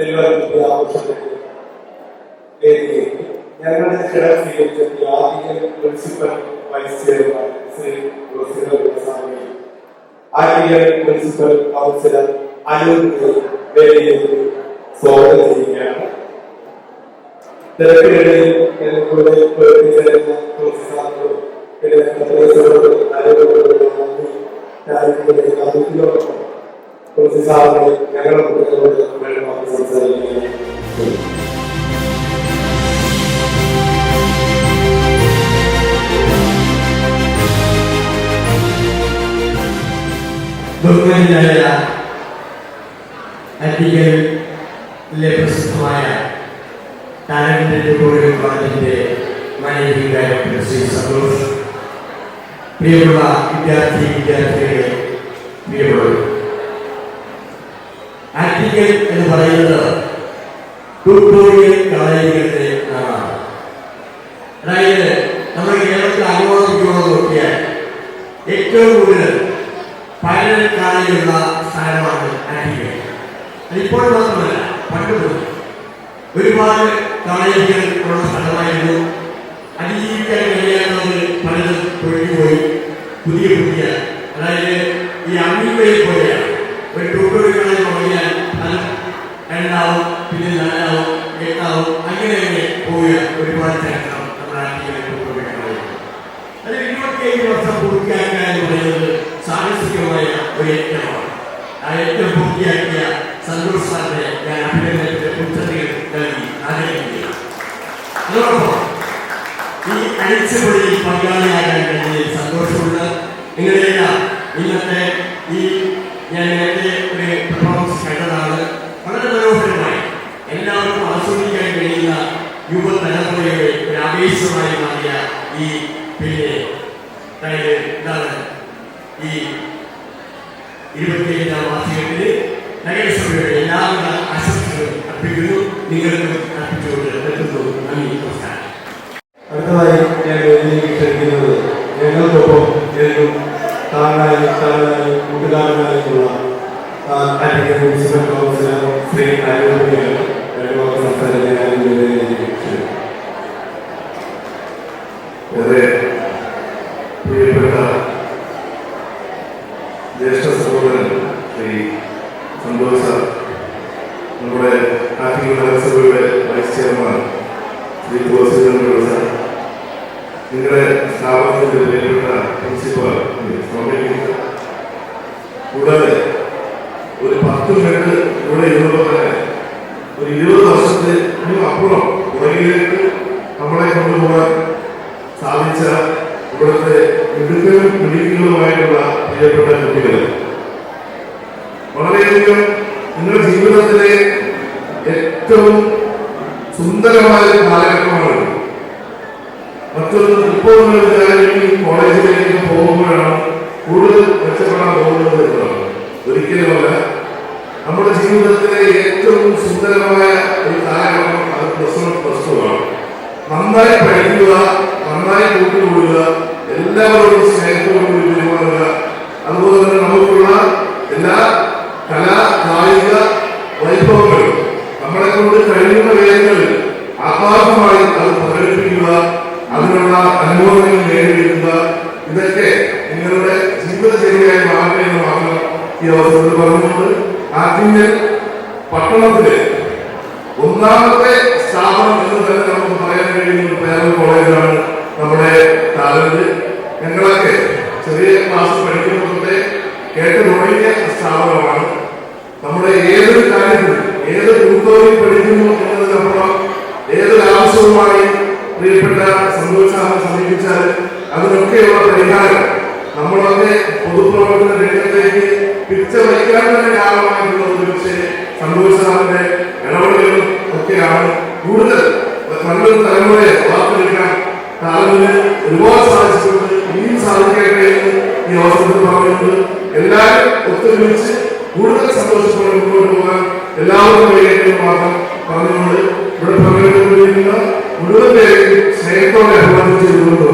Jubilee ആഘോഷത്തിന് വേദിയിലേക്ക് ഞങ്ങളുടെ സ്വീകരിച്ച ആദ്യ principal vice chairman Shri Rosina Swami ആദ്യ പ്രിൻസിപ്പൽ കൗൺസിലർ അനൂപ് വേദിയിലേക്ക് സ്വാഗതം ചെയ്യുകയാണ്. തിരക്കിനിടയിൽ ഞങ്ങളുടെ പ്രവർത്തിച്ചിരുന്ന പ്രോത്സാഹനവും കാര്യങ്ങളുടെ അതിഥിയോടൊപ്പം പ്രോത്സാഹനങ്ങൾ ഞങ്ങളുടെ കുട്ടികളോട് വേണ്ടമായി സംസാരിക്കുകയാണ് ബഹുമാനായ അറ്റിക്കലിലെ പ്രസിദ്ധമായ ടാലന്റിന്റെ കോഴിക്കോട് കോളേജിന്റെ മാനേജിംഗ് ഡയറക്ടർ ശ്രീ സന്തോഷ് പ്രിയമുള്ള വിദ്യാർത്ഥി വിദ്യാർത്ഥികളെ പ്രിയമുള്ളവർ ആറ്റിക്കൽ എന്ന് പറയുന്നത് ട്യൂട്ടോറിയൽ കോളേജുകളുടെ നാടാണ് അതായത് നമ്മുടെ കേരളത്തിൽ ഇങ്ങോളം നോക്കിയാൽ ഏറ്റവും കൂടുതൽ പൈലൽക്കാരിലുള്ള സ്ഥലമാണ് ആറ്റിക്കൽ അതിപ്പോൾ മാത്രമല്ല പണ്ട് മുതൽ ഒരുപാട് കോളേജുകൾ ഉള്ള സ്ഥലമായിരുന്നു. അതിജീവിക്കാൻ കഴിയാത്തത് പുതിയ പുതിയ അതായത് ഈ അമീബയെ പോലെയാണ്. ഒരു ട്യൂട്ടോറിയൽ തുടങ്ങിയാൽ ഫലം രണ്ടാവും പിന്നെ നാലാവും എട്ടാവും അങ്ങനെ അങ്ങനെ പോവുക ഒരുപാട് ചരിത്രം നമ്മുടെ ആറ്റിക്കലെ ട്യൂട്ടോറിയൽ അത് ഇരുപത്തിയേഴ് വർഷം പൂർത്തിയാക്കുക എന്ന് പറയുന്നത് സാഹസികമായ ഒരു യജ്ഞമാണ്. ആ യജ്ഞം പൂർത്തിയാക്കിയ സന്തോഷ് നിങ്ങളെല്ലാം ഇന്നത്തെ ഈ ഞാൻ നേരത്തെ ഒരു പെർഫോമൻസ് കണ്ടതാണ്. വളരെ മനോഹരമായി എല്ലാവർക്കും ആസ്വദിക്കാൻ കഴിയുന്ന യുവതലമുറയുടെ ഒരു ആവേശമായി മാറിയ ഈ പിന്നെ എന്താണ് ഈ ഇരുപത്തിയേഴാം വാർഷികത്തിന് നഗരസഭയുടെ എല്ലാവിധ ആശംസകളും അർപ്പിക്കുന്നു. നിങ്ങൾക്കും അർപ്പിച്ചുകൊണ്ട് ഞാൻ വേദിയിലേക്ക് ക്ഷണിക്കുന്നു ഏറെ പ്രിയപ്പെട്ട ജ്യേഷ്ഠ സഹോദരൻ ശ്രീ സന്തോഷ് നമ്മുടെ Attingal vice chairman Shri Thulaseedharan sir നിങ്ങളുടെ സ്ഥാപനത്തിന്റെ പ്രിയപ്പെട്ട പ്രിൻസിപ്പൽ സ്വാമിക്ക് കൂടാതെ ഒരു പത്ത് മിനിറ്റ് ഇവിടെ ഇരുന്നപ്പോൾ തന്നെ ഒരു ഇരുപത് വർഷത്തെ അപ്പുറം പുറകിലേക്ക് നമ്മളെ കൊണ്ടുപോകാൻ സാധിച്ച ഇവിടുത്തെ മിടുക്കലും മിടുക്കുകളുമായിട്ടുള്ള പ്രിയപ്പെട്ട കുട്ടികൾ വളരെയധികം നിങ്ങളുടെ ജീവിതത്തിലെ ഏറ്റവും സുന്ദരമായ കാലഘട്ടമാണ് മറ്റൊന്ന് ഇപ്പോൾ നിങ്ങൾ കോളേജിലേക്ക് പോകുമ്പോഴാണ് കൂടുതൽ മെച്ചപ്പെടാൻ പോകുന്നത് ഒരിക്കലുമല്ല നമ്മുടെ ജീവിതത്തിലെ ഏറ്റവും സുന്ദരമായ ഒരു കാലഘട്ടം അത് പ്ലസ് വൺ പ്ലസ് ടു ആണ് നന്നായി പഠിക്കുക നന്നായി കൂട്ടുകൂടുക എല്ലാവരോടും സ്നേഹത്തോടുകൂടി പെരുമാറുക. അതുപോലെ തന്നെ നമുക്കുള്ള എല്ലാ കലാ കായിക വൈഭവങ്ങളും നമ്മളെ കൊണ്ട് കഴിയുന്ന വേദങ്ങളിൽ ആത്മാർത്ഥമായി അത് പ്രകടിപ്പിക്കുക അതിനുള്ള അനുഭവങ്ങൾ നേടിയെടുക്കുക. ഇതൊക്കെ നിങ്ങളുടെ ജീവിതചര്യയായി മാറട്ടെ എന്ന് മാത്രം ഈ അവസരത്തിൽ പറഞ്ഞുകൊണ്ട് ആറ്റിങ്ങൽ പട്ടണത്തിലെ ഒന്നാമത്തെ സ്ഥാപനം എന്ന് തന്നെ നമുക്ക് പറയാൻ കഴിയുന്ന പേരൽ കോളേജാണ് നമ്മുടെ താലന്റ് ഞങ്ങളൊക്കെ ചെറിയ ക്ലാസ് പഠിക്കുമ്പോൾ തൊട്ടേ കേട്ട് തുടങ്ങിയ സ്ഥാപനമാണ്. നമ്മുടെ ഏതൊരു കാര്യത്തിലും ഏത് കുടുംബത്തിൽ പഠിക്കുന്നു എന്നതിനപ്പുറം ഏതൊരു ആവശ്യവുമായി പ്രിയപ്പെട്ട സന്തോഷാമെ സമീപിച്ചാൽ അതിനൊക്കെയുള്ള പരിഹാരം നമ്മളൊക്കെ പൊതുപ്രവർത്തന രംഗത്തേക്ക് പിച്ച വയ്ക്കാൻ തന്നെ കാരണമായിട്ടുള്ളത് ഒരുപക്ഷെ സന്തോഷത്തിന്റെ ഇടപെടലുകളും ഒക്കെയാണ് കൂടുതൽ. നല്ലൊരു തലമുറയെ വാർത്തെടുക്കാൻ താലൂരിന് ഒരുപാട് സാധിച്ചിട്ടുണ്ട്. ഇനിയും സാധിക്കട്ടെ എന്ന് ഈ അവസരത്തിൽ പറഞ്ഞിട്ടുണ്ട്. എല്ലാവരും ഒത്തൊരുമിച്ച് കൂടുതൽ സന്തോഷത്തോടെ മുന്നോട്ട് പോകാൻ എല്ലാവർക്കും കഴിയട്ടെ മാത്രം പറഞ്ഞുകൊണ്ട് ഇവിടെ പങ്കെടുക്കുന്ന മുഴുവൻ പേരെയും സ്നേഹത്തോടെ അഭിവാദ്യം ചെയ്തുകൊണ്ട്